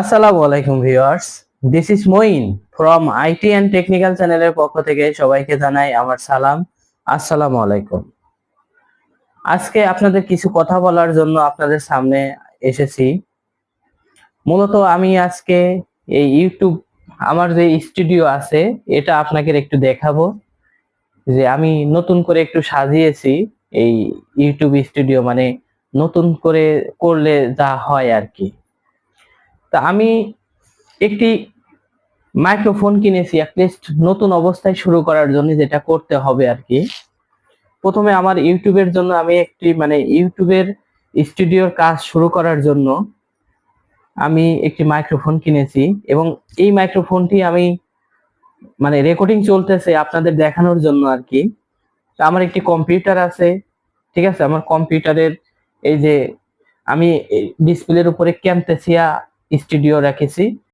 আসসালামু আলাইকুম viewers. This is Moin from IT and technical চ্যানেলের পক্ষ থেকে সবাইকে জানাই আমার সালাম। আসসালামু আলাইকুম। আজকে আপনাদের কিছু কথা বলার জন্য আপনাদের সামনে এসেছি। মূলত আমি আজকে এই ইউটিউব আমার যে স্টুডিও আছে, এটা আপনাকে একটু দেখাবো। যে আমি নতুন করে একটু সাজিয়েছি এই ইউটিউব স্টুডিও মানে নতুন করে করলে যা হয় আর কি। তা আমি একটি মাইক্রোফোন কিনেছি অ্যাটলিস্ট নতুন অবস্থায় শুরু করার জন্য যেটা করতে হবে আর কি। প্রথমে আমার ইউটিউবের জন্য আমি একটি মানে ইউটিউবের স্টুডিওর কাজ শুরু করার জন্য আমি একটি মাইক্রোফোন কিনেছি এবং এই মাইক্রোফোনটি আমি মানে রেকর্ডিং চলতেছে আপনাদের দেখানোর জন্য আর কি। আমার একটি কম্পিউটার আছে, ঠিক আছে? আমার কম্পিউটারের এই যে আমি ডিসপ্লের উপরে ক্যামতেসিয়া স্টুডিও রেখেছি।